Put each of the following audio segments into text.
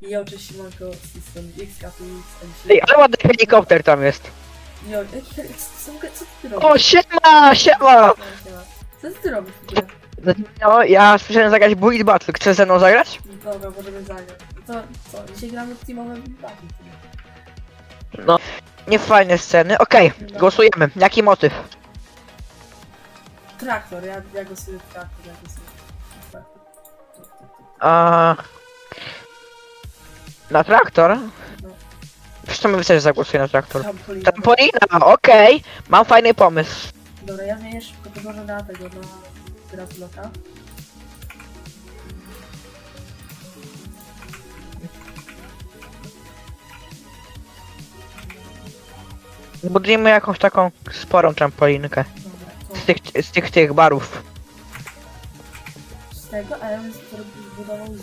I oczywiście Manko System X, KPX, Ej, ale ładny helikopter tam jest. Jo, ej, co, co, co ty robisz? O, siema, siema! No, siema. Co ty robisz w ogóle? No, ja słyszałem zagrać Bullet Battle. Chcesz ze mną zagrać? Dobra, możemy zagrać. To co, dzisiaj gramy w teamowe baki. Nie fajne sceny. Okej, głosujemy. Jaki motyw? Traktor, ja, ja głosuję w traktor, ja głosuję w traktor. A... Na traktor? No, Zresztą my też zagłosuję na traktor. trampolina. Trampolina, okej. Mam fajny pomysł. Dobra, ja zmienię szybko to może na tego, na gratulota. Zbudujemy jakąś taką sporą trampolinkę. Dobra, Z tych, z tych, tych barów. to z tego, a ja bym zbudował z...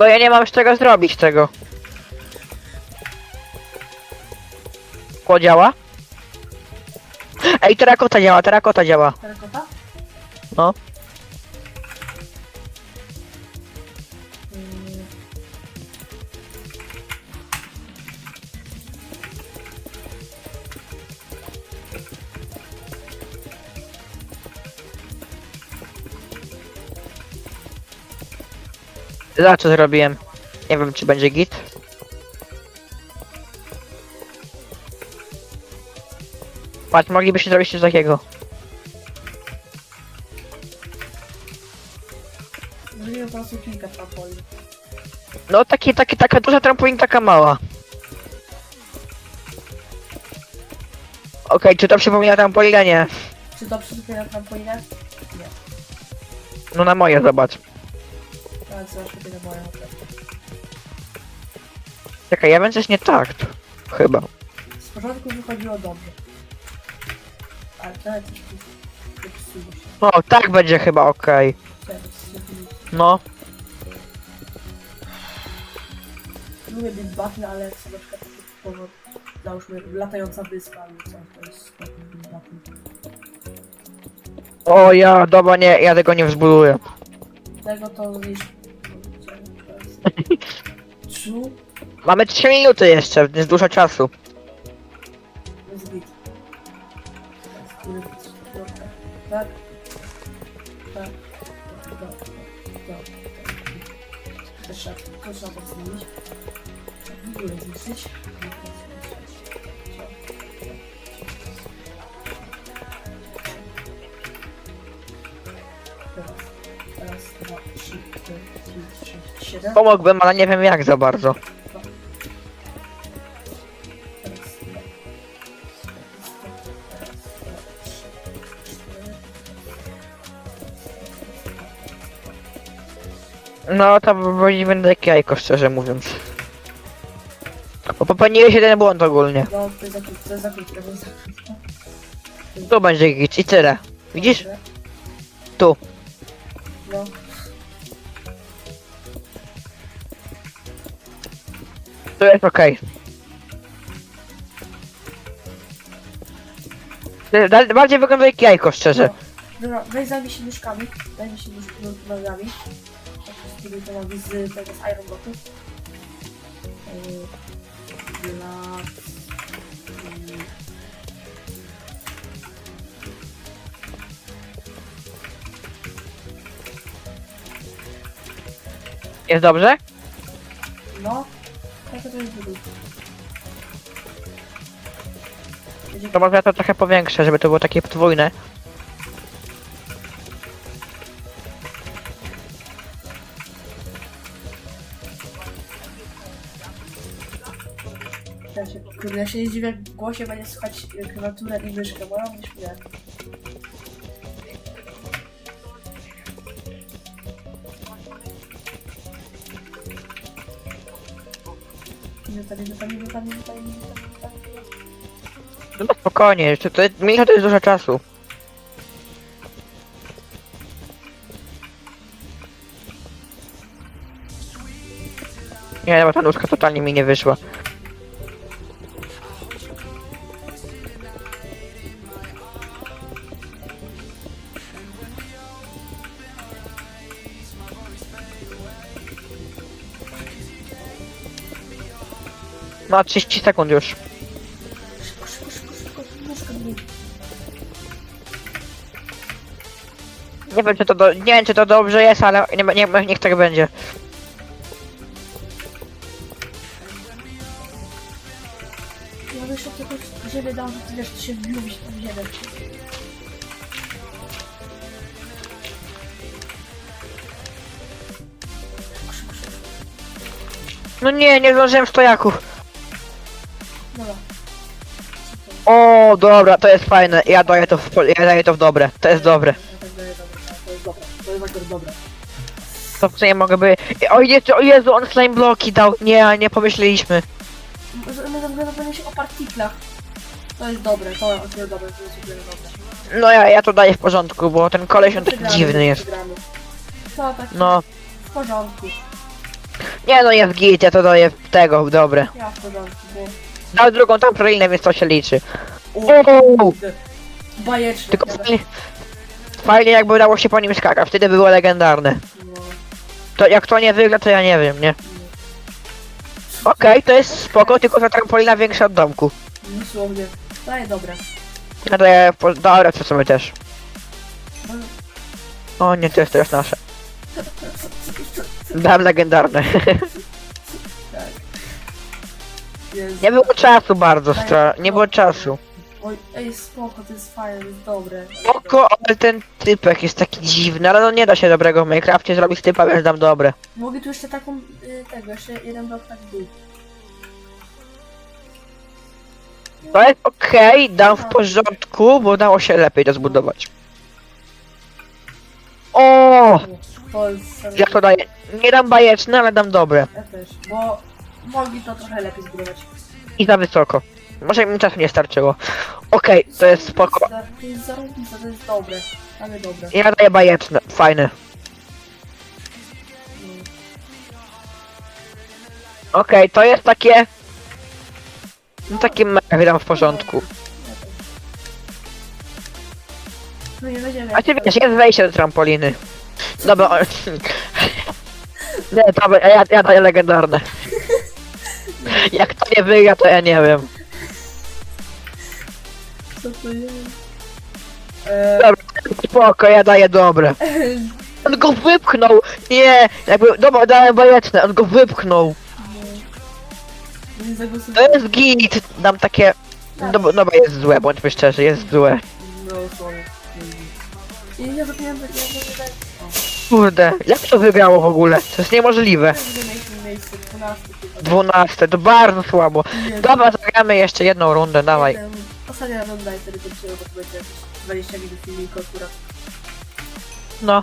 Tylko ja nie mam z czego zrobić tego. Kło działa? Ej, terakota działa, terakota działa. Terakota? No. Za co zrobiłem? Nie wiem, czy będzie git. Patrz, moglibyście zrobić coś takiego. Zrobiłem po prostu kilka trampolin. No, taki, taki, taka duża trampolin, taka mała. Okej, czy to przypomina trampolinę? Nie. Czy to przypomina trampolinę? No na moje, zobacz. Ale co, przypomina moją Czekaj, ja wiem coś nie tak. Chyba. Z początku wychodziło dobrze. Ale teraz coś tu się. O, tak będzie chyba okej. Teraz się tu- No. Lubię Big Battle, ale jak sobie na przykład załóżmy, latająca wyspa coś, to jest. O ja, dobra, nie, ja tego nie wzbuduję. Tego to niż... Mamy 3 minuty jeszcze, jest dużo czasu. Tak. Tak. Tak. Tak. Tak. Trzeba, to trzeba. W ogóle zniszczyć. Siedem. Pomógłbym, ale nie wiem jak za bardzo. No to będzie będę jak jajko, szczerze mówiąc. Bo popełniłeś jeden błąd ogólnie. No, to jest za krótko, to jest za krótko, to jest krótko. Tu będzie git i tyle. Widzisz? Tu. Tu jest okej. Okay. Bardziej wygląda jak jajko, szczerze. no. Dobra, weź zajmij się nóżkami, zajmij się nóż, nóż, nogami. Tak, spróbuj to nogi z tego, z Iron. Yy, Dla... yy, Jest dobrze? No, to może ja to trochę powiększę, żeby to było takie podwójne. czasie. Kurde, ja się nie dziwię, jak w głosie będzie słychać y, klawiaturę i myszkę, bo ja nie śmieję. Minuta, minuta, minuta, minuta, minuta, minuta. No spokojnie, jeszcze to, minutę to jest dużo czasu. Nie, bo ta nóżka totalnie mi nie wyszła. No, 30 sekund już. Szybko, szybko, szybko, szybko, nóżka mi. Nie wiem, czy to, do, nie wiem, czy to dobrze jest, ale nie, nie, niech tak będzie. Ja bym jeszcze tylko ziemię dał, że ty wiesz, ty się wbiłbyś w tą ziemię. No nie, nie zdążyłem stojaków. Dobra. O, dobra, to jest fajne. Ja daję to w, ja daję to w dobre. To jest dobre. Ja tak daję, dobra, to jest dobre. To jest akurat dobre. To w sumie mogę by... O Jezu, o Jezu, on slime bloki dał. Nie, nie pomyśleliśmy. My pewnie się o partiklach. To jest dobre, to akurat dobre, to jest akurat dobre. No ja, ja to daję w porządku, bo ten koleś on taki dziwny jest. To tak No, w porządku. nie no jest git, ja to daję w tego, w dobre. Ja w porządku, bo... Dał drugą tam pralinę, więc to się liczy. Kurde. Bajeczne. tylko fajnie, fajnie jakby dało się po nim skakać, wtedy było legendarne. No. To jak to nie wygra, to ja nie wiem, nie? Okej, to jest spoko, tylko ta trampolina większa od domku. Dosłownie. To jest dobre. Ja daję w po... Dobra, to sobie też. No. O nie, to jest teraz nasze. Dam legendarne. Jest. Nie było czasu bardzo, stra... nie było czasu. Oj, ej, spoko, to jest fajne, to jest dobre. Spoko, ale ten typek jest taki dziwny, ale no nie da się dobrego w Minecrafcie zrobić typa, więc dam dobre. Mogę tu jeszcze taką, y, tego, jeszcze jeden blok tak w dół. To jest okej, dam w porządku, bo dało się lepiej to zbudować. O, serio- jak to daję? Nie dam bajeczne, ale dam dobre. Ja też, bo mogli to trochę lepiej zbudować. I za wysoko. Może mi czasu nie starczyło. Okej, to jest spoko. To jest zarobiste, to jest dobre. Ale dobre. Ja daję bajeczne, fajne. Okej, to jest takie... No takie mega dam w porządku. No nie będziemy. A ty wiesz, jest wejście do trampoliny. Dobra, o... Nie, dobra, ja, ja daję legendarne. Jak to nie wygra, to ja nie wiem. Co to jest? Eee, Dobra, spoko, ja daję dobre. On go wypchnął! Nie! Jakby, dobra, dałem bajeczne, on go wypchnął. no. Nie To zagłosowałem. jest git! Dam takie... No, bo- no bo jest złe, bądźmy szczerzy, jest złe. No, sorry. I nie zapomniałem, że nie będę Kurde, jak to wygrało w ogóle? To jest niemożliwe. Miejsce, miejsce, 12 chyba. 12, to bardzo słabo. Nie, Dobra, zagramy jeszcze jedną rundę, dawaj. Ostatnia runda i wtedy kończymy, bo to będzie jakieś 20 minut filmiku akurat. No.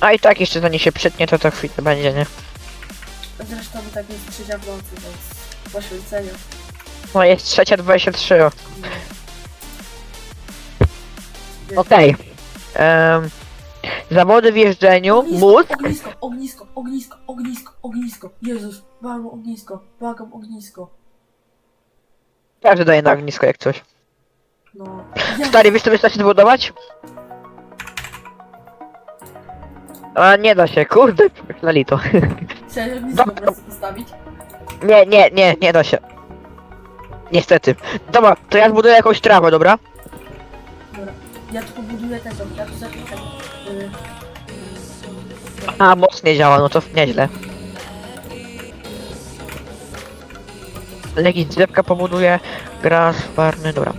A i tak jeszcze zanim się przytnie, to to chwilę będzie, nie? Zresztą tak jest trzecia w nocy, więc poświęcenie. No jest trzecia 23. No. Okej. Em, zawody w jeżdżeniu, Ognisko, mózg. Ognisko, ognisko, ognisko, ognisko, ognisko. Jezus, błagam ognisko, błagam ognisko. Każdy daje na ognisko jak coś. No. Stary, wiesz co wystarczy zbudować? A nie da się, kurde, przemyśleli to. Chciałem ognisko po prostu postawić. nie, nie, nie, nie da się. Niestety. Dobra, to ja zbuduję jakąś trawę, dobra? Dobra. Ja tu pobuduję tego, ja tu zacznę A, moc nie działa, no to nieźle. Jakiś drzewka pobuduję, gras, farny, dobra.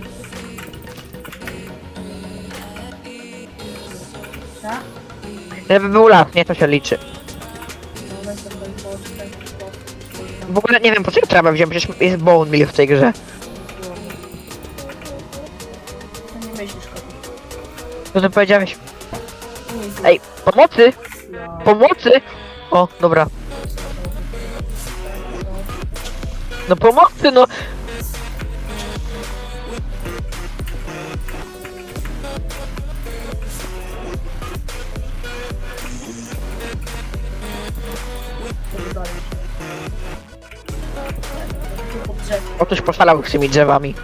tak? Żeby był las, nie to się liczy. W ogóle nie wiem po co ja trawę wziąłem, przecież jest bone meal w tej grze. To nie myślisz, kogo. Co ty powiedziałeś? Ej, pomocy! Pomocy! O, dobra. No pomocy, no! O, ktoś poszalał z tymi drzewami.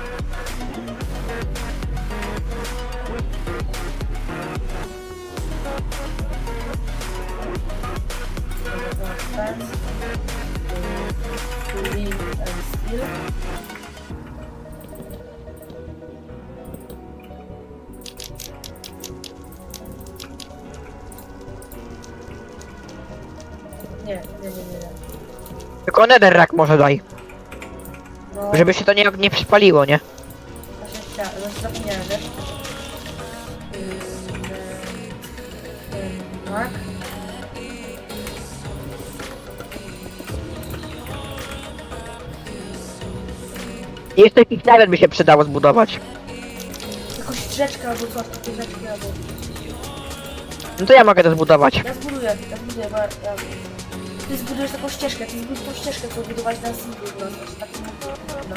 Cooling and Steel. Nie, nie, nie, nie, nie. Tylko netherrack może daj. No, Żeby się to nie, nie przypaliło, nie? właśnie chciałem, znaczy zapomniałem, wiesz? Jeszcze jakiś nawet by się przydało zbudować. Jakąś rzeczkę albo coś, takie rzeczki albo... No to ja mogę to zbudować. Ja zbuduję, ja zbuduję, bo ja... ja... Ty zbudujesz taką ścieżkę, ty zbudujesz tą ścieżkę, co budować na singlu, no, znaczy taką... No,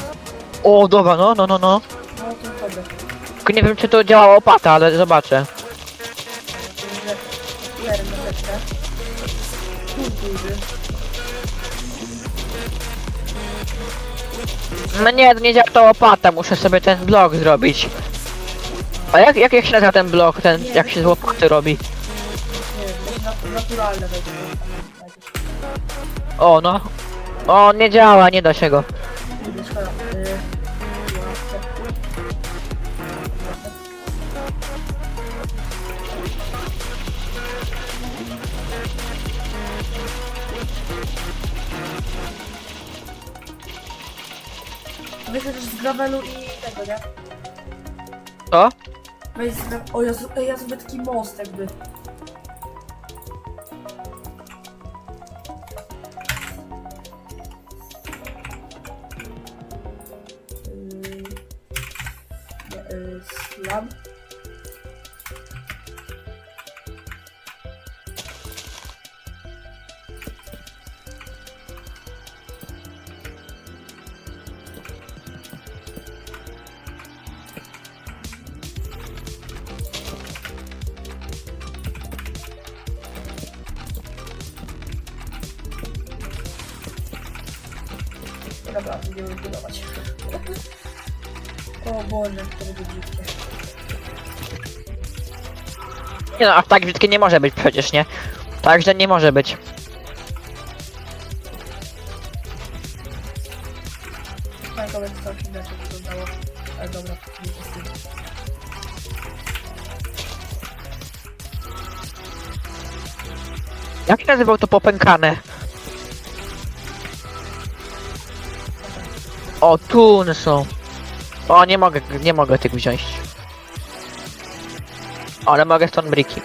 O, dobra, no, no, no, no. no to dobra. Tylko nie wiem, czy to działało opata, ale zobaczę. Lerem na rzeczkę. Tu No nie, działa to opata, muszę sobie ten blok zrobić. A jak, jak, jak się nazywa ten blok, ten, jak się z łopaty robi? Nie naturalne. O, no. O, nie działa, nie da się go. Wyszedł też z gravelu i tego, nie? Co? Weź z gra... O, ja. Ej, ja zrobię taki most jakby. Yy, yy, Slab. To będzie brzydkie. Nie no, aż tak brzydkie nie może być przecież, nie? Tak źle nie może być. Fajkowe to całkiem inaczej wyglądało. Ale dobra, nie się z tym. Jak się nazywał to popękane? O, tu one są. O, nie mogę, nie mogę tych wziąć. Ale mogę stone bricki.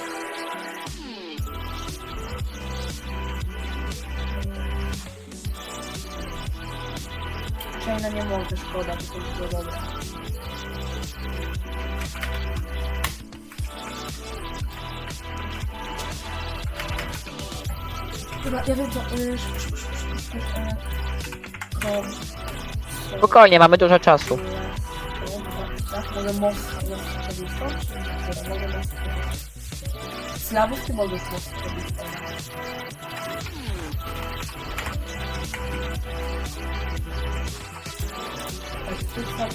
Chaina nie może, szkoda, to to było dobre. Chyba, ja wiem co, y, e, Spokojnie, mamy dużo czasu. Mogę most to? Dobra, mogę most zrobić. Slawów ty możesz most zrobić to. Tak,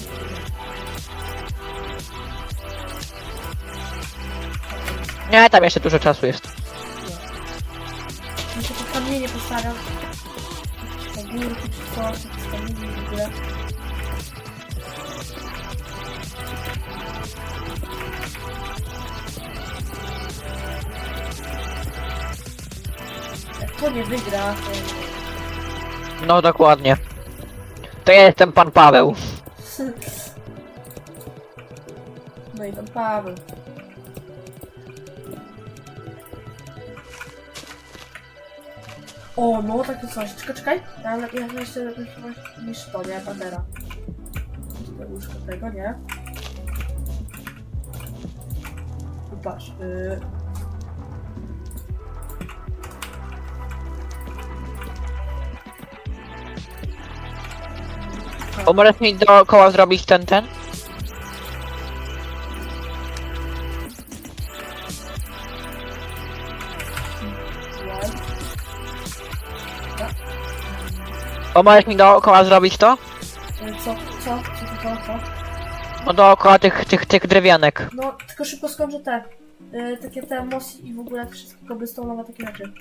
nie. Nie, tam jeszcze dużo czasu jest. Mi się to kamienie postawiam. Na górki czy jakieś kamienie w ogóle. Nie wygra. No dokładnie. To ja jestem pan Paweł. No i pan Paweł. O, no takie coś. Czekaj, czekaj. Ja, ja jeszcze lepiej chyba niż to, nie? To łóżko tego, nie? Patrz. Yy... O, możesz mi dookoła zrobić ten, ten? Słuchaj. O, możesz mi dookoła zrobić to? Co, co, co, co, co? No dookoła tych, tych, tych drewianek. No, tylko szybko skończę te. Yy, takie te mossy i w ogóle wszystko cobblestone'owe takie rzeczy.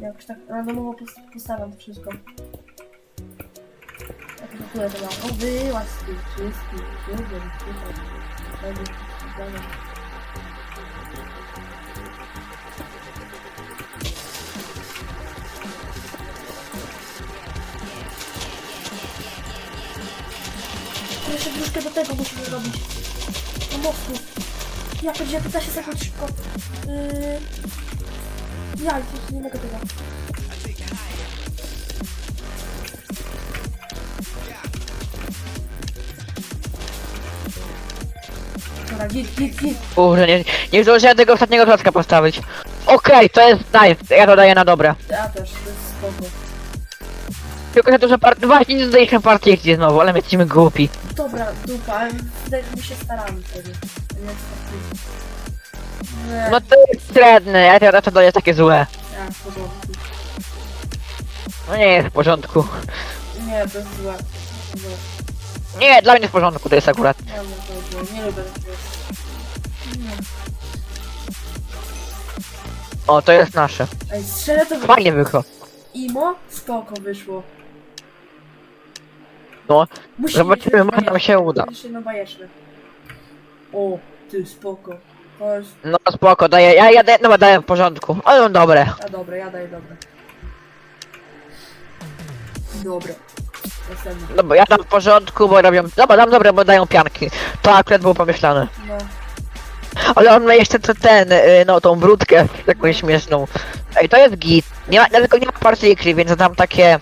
Jakoś tak randomowo pos- postawiam to wszystko. Ja to mam. O, wyłaź z tych wszystkich. Kurde, tutaj. Będzie, będzie. Jeszcze troszkę do tego musimy robić. Do mostu. Ja powiedziałem 15 sekund szybko. Yy... Ja nie mogę tego. Git, git, git. Kurde, nie, nie zdążyłem tego ostatniego klocka postawić. Okej, to jest nice, ja to daję na dobre. Ja też, to jest spoko. Tylko, że dużo part... Właśnie nie dodaliśmy partii gdzie znowu, ale my jesteśmy głupi. Dobra, dupa, ale wydaje mi się staramy wtedy. Nie, to nie, No to jest średnie, ja to, to daję takie złe. ja, w porządku. No nie jest w porządku. Nie, to jest złe. Złe. Nie, dla mnie w porządku to jest akurat. Ja bym. Nie lubię. O, to jest nasze. Ej, strzelę to Fajnie wyszło. Imo? Spoko wyszło. No, Musi zobaczymy, może nam się uda. Jeszcze no bajeczne. O, ty spoko. To jest... No spoko, daję, ja, ja daję, no daję w porządku. Ale no dobre. A dobre, ja daję dobre. Dobre. No bo ja dam w porządku, bo robią... Dobra, dam dobre, bo dają pianki. To akurat było pomyślane. No. Ale on ma jeszcze to ten, y, no tą brudkę taką śmieszną. Ej, to jest git. Nie ma, tylko nie ma partyjki, więc dam takie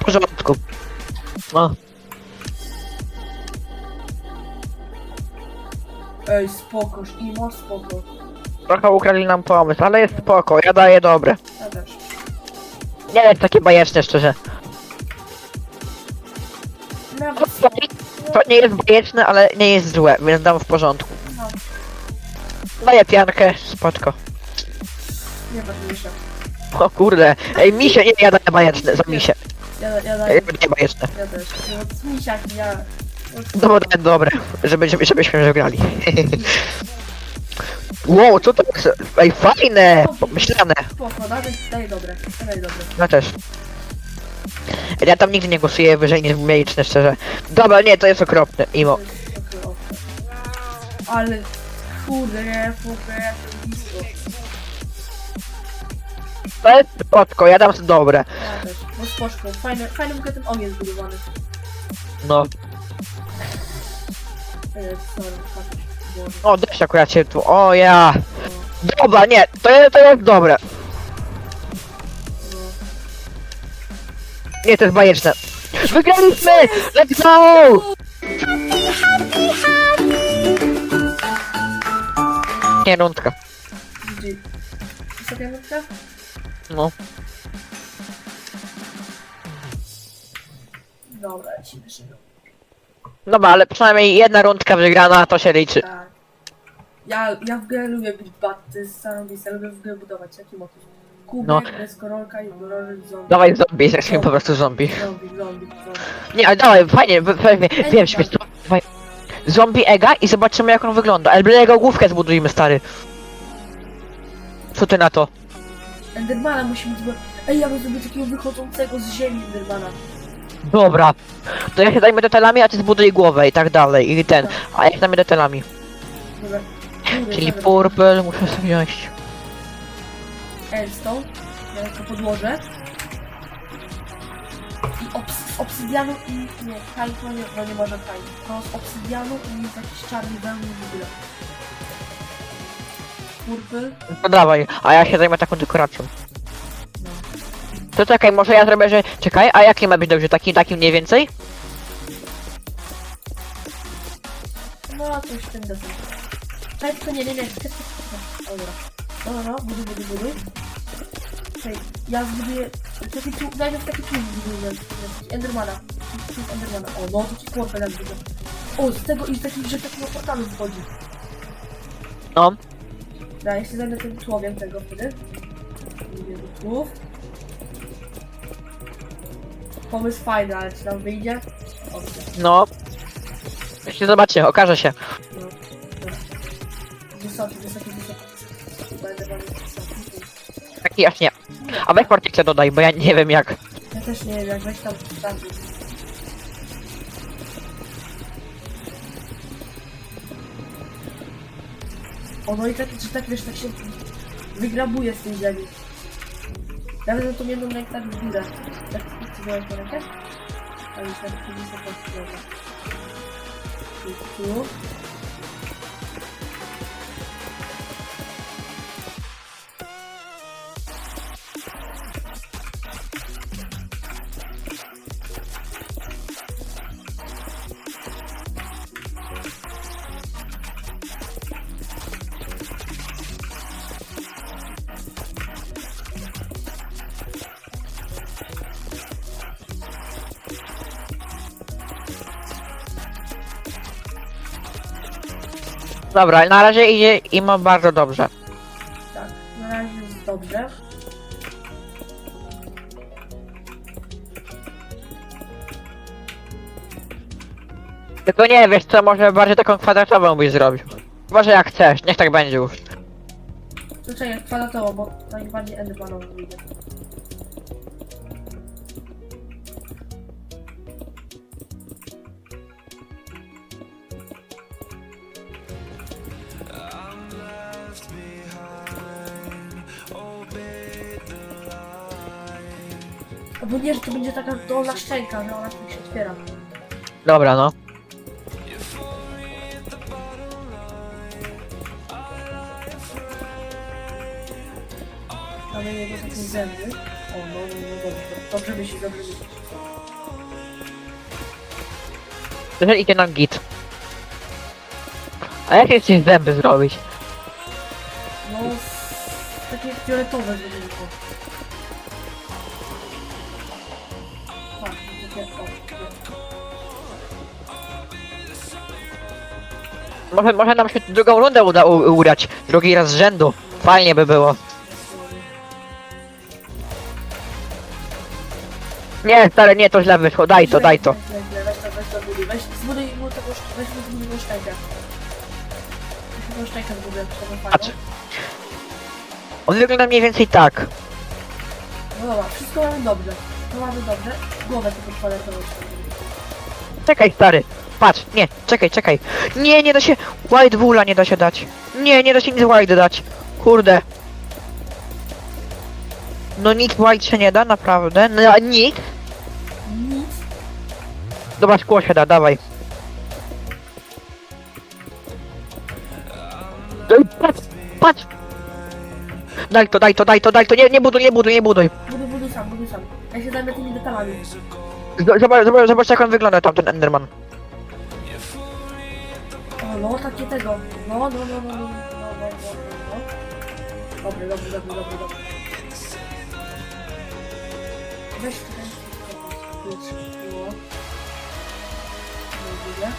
w porządku. No, Ej, spokoż. Imo, spoko. trochę ukradli nam pomysł, ale jest spoko, ja daję dobre. Ja też. Nie jest takie bajeczne, szczerze. Nawet To, to nie jest bajeczne, ale nie jest złe, więc dam w porządku. no, Daję piankę, spoczko. nieważniejsze. O kurde, ej misie, nie, ja daję bajeczne, za misie. Ja, ja Ja daję... daję bajeczne. Ja też. No, z misiaki, ja... No bo dobre, żeby, żeby, żebyśmy wygrali. wow, co to jest? Ej, fajne, pomyślane. Spoko, daj, daj dobre. Daj dobre. Ja też. Ja tam nigdy nie głosuję wyżej niż mieliczne, szczerze. Dobra, nie, to jest okropne, Imo. Ale... Kurde, nie, kurde, to jest spoczko, ja dam dobre. Ja też. No spoczko. Fajny, fajny w ogóle ten ogień zbudowany. No, Ej, sorry. Boże. o, deszcz akurat się tu, o ja. Dobra, nie, to to jest dobre. Nie, to jest bajeczne. Wygraliśmy! Let's go! Nie, rundka. GG. Ostatnia minutka? No. Dobra, lecimy szybko. Dobra, ale przynajmniej jedna rundka wygrana, to się liczy. Tak. Ja, ja w ogóle lubię build bat, to jest zarobiste, lubię w ogóle budować, jaki motyw. Kubek, No. bez i zombie. Dawaj zombie, zacznijmy po prostu zombie. Zombie, zombie, zombie. Nie, ale dawaj, fajnie, wy- wiem, śmiesz, dawaj. Zombie Ega i zobaczymy jak on wygląda. Albo jego główkę zbudujmy, stary. Co ty na to? Endermana musimy zbudować. Ej, ja bym zrobił takiego wychodzącego z ziemi Endermana. Dobra. To ja się zajmę detalami, a ty zbuduj głowę i tak dalej, i ten. A ja się zajmę detalami. Dobra. Czyli dobra. purple, muszę sobie wziąć. Endstone. Ja to podłożę. I obs obsydianu i... Nie, kaj to nie, no nie może kaj. To z obsydianu i z jakiś czarny wełny w ogóle. Purple. No dawaj, a ja się zajmę taką dekoracją. No. To czekaj, może ja zrobię, że... Czekaj, a jaki ma być dobrze? Taki, taki mniej więcej? No, coś w tym deseń. Czekaj, tylko nie, nie, nie. Dobra. Dobra, no, buduj, buduj, buduj. Czekaj, ja zbuduję... Taki tu, najpierw taki tu zbuduję. Endermana. Tu jest Endermana. O, no, to ci kłopę na górze. O, z tego i z takim, że takiego portalu wchodzi. No. Dobra, ja się zajmę tym słowiem tego wtedy. Buduję do słów. Pomysł fajny, ale czy nam wyjdzie? Dobrze. No. Jeszcze zobaczcie, okaże się. No. Wysoki, wysoki, wysoki. Taki aż nie. A weź portikce dodaj, bo ja nie wiem jak. Ja też nie wiem, jak weź tam. O, no i tak, że tak wiesz, tak się wygrabuje z tej ziemi. Nawet na tą jedną rękę tak w górę. Tak, wziąć tę rękę? A już tak, tu wysokości, dobra. Tu, Dobra, na razie idzie i ma bardzo dobrze. Tak, na razie jest dobrze. Tylko nie, wiesz co, może bardziej taką kwadratową byś zrobił. Chyba, że jak chcesz, niech tak będzie już. Czekaj, jak kwadratowo, bo najbardziej endermanowo wyjdzie. Albo nie, że to będzie taka dolna szczęka, że ona tak się otwiera. Dobra, no. Ale jego takie zęby. O, no, no, no, dobrze. Dobrze myśli, dobrze myśli. Że idzie nam git. A jakie chcesz zęby zrobić? No, takie fioletowe zrobili to. Może, może nam się drugą rundę uda u- ugrać. Drugi raz z rzędu. Fajnie by było. Nie, stary, nie, to źle wyszło. Daj to, daj to. Weź to, weź to buduj. Weź, zbuduj mu tego, sz- weź mu zbuduj mu szczękę. Weź mu szczękę zbuduj, tego Patrz. fajną. On wygląda mniej więcej tak. No dobra, wszystko mamy dobrze. To mamy dobrze. Głowę tylko trzeba Czekaj, stary. Patrz, nie, czekaj, czekaj. Nie, nie da się. White Woola nie da się dać. Nie, nie da się nic White dać. Kurde. No nic White się nie da, naprawdę. No, nic. Nic. Dobra, szkło się da, dawaj. Ej, Patrz, patrz. Daj to, daj to, daj to, daj to. Nie, nie buduj, nie buduj, nie buduj. Buduj, buduj sam, buduj sam. Ja się zajmę tymi detalami. Zobacz, zobacz, zobacz jak on wygląda tamten Enderman. No, takie tego. No, no, no, no, no, no, no, no. no. Dobry, dobry, dobry, dobry, dobry. Weź tutaj. Było. Nie widzę.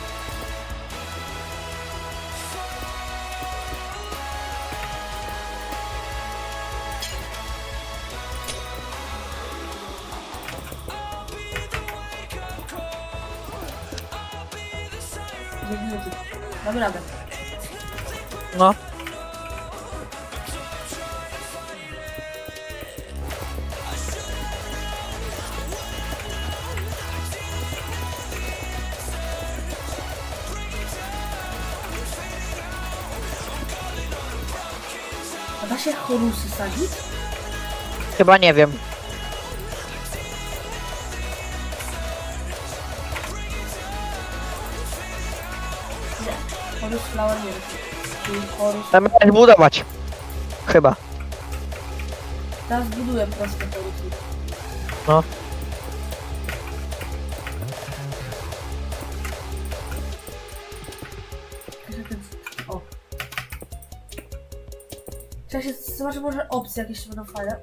Thank you. Damy radę. No. A da się chorusy sadzić? Chyba nie wiem. Flower nie jest. Czyli chorus... Tam możesz budować. Chyba. Teraz buduję proste chorusy. No. O. Trzeba się zobaczyć, może opcje jakieś będą fajne.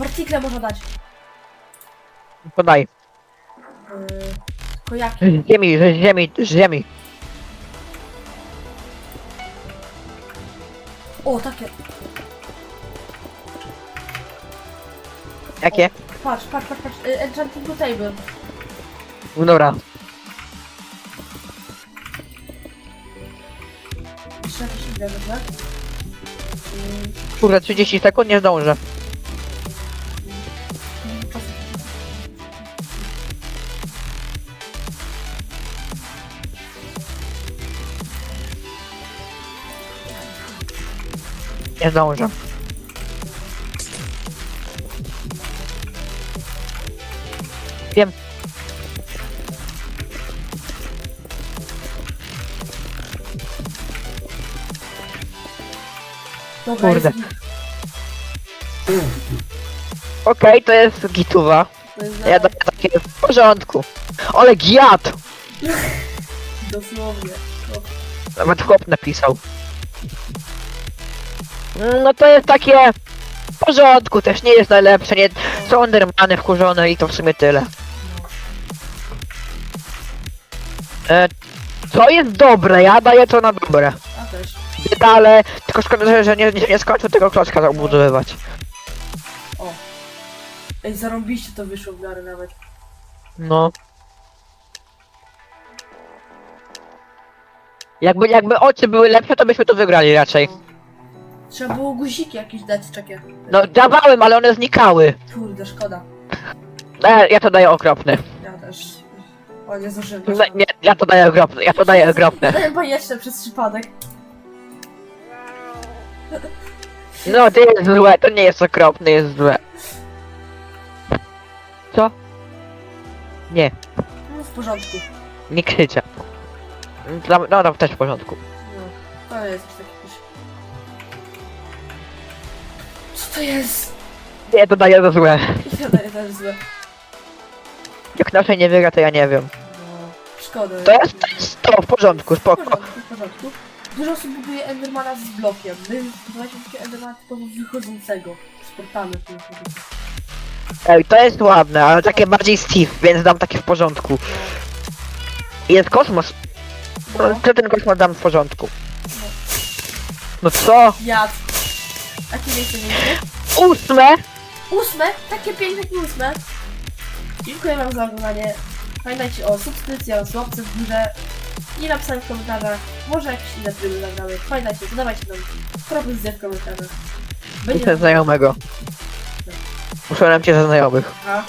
Partikle można dać. Podaj. Yy, tylko jakie? Z ziemi, z ziemi, z ziemi. O, takie. Jakie? Patrz, patrz, patrz, patrz. Yy, enchanting table. No Dobra. Jeszcze jakieś inne, dobra? Yy, Kurde, 30 sekund nie zdążę. Nie zdążę. Wiem. Dobra, Kurde. jest. Okej, to jest gituwa. To jest Ja daję takie w porządku. Ale giat! Dosłownie. Nawet chłop napisał. No to jest takie... W porządku, też nie jest najlepsze, nie... Są Endermany wkurzone i to w sumie tyle. E, co jest dobre? Ja daję to na dobre. A też. Detale, tylko szkoda, że- że nie, nie, nie skończę tego klocka zabudowywać. O. Ej, zarąbiście to wyszło w miarę nawet. No. Jakby, jakby oczy były lepsze, to byśmy to wygrali raczej. Trzeba było guziki jakieś dać, czekaj. No dawałem, ale one znikały. Kurde, szkoda. E, ja to daję okropny. Ja też. O, nie zdążyłem. No, nie, ja to daję okropny, ja to daję okropny. Dałem bajeczne przez przypadek. No to jest złe, to nie jest okropne, jest złe. Co? Nie, No, w porządku. nie krzyczę. No, no, no też w porządku. No, to jest to jest? Nie, to daję za złe. Ja daję złe. Jak naszej nie wygra, to ja nie wiem. No, szkoda. To jest, to jest to, w porządku, W spoko. porządku, w porządku. Dużo osób buduje Endermana z blokiem. My budowaliśmy takiego Endermana typowo wychodzącego. Z portami. który wychodzi. Ej, to jest ładne, ale takie bardziej Steve, więc dam takie w porządku. Jest kosmos. No, No, to ten kosmos dam w porządku. No co? jad. Jakie miejsce mieliśmy? Ósme? Ósme? Takie piękne jak ósme. Dziękuję wam za oglądanie. Pamiętajcie o subskrypcji oraz łapce w górze i napisaniu w komentarzach. Może jakieś inne tryby nagramy. Pamiętajcie, zadawajcie nam propozycje w komentarzach. Muszę znajomego. Muszę nam cię ze znajomych. A,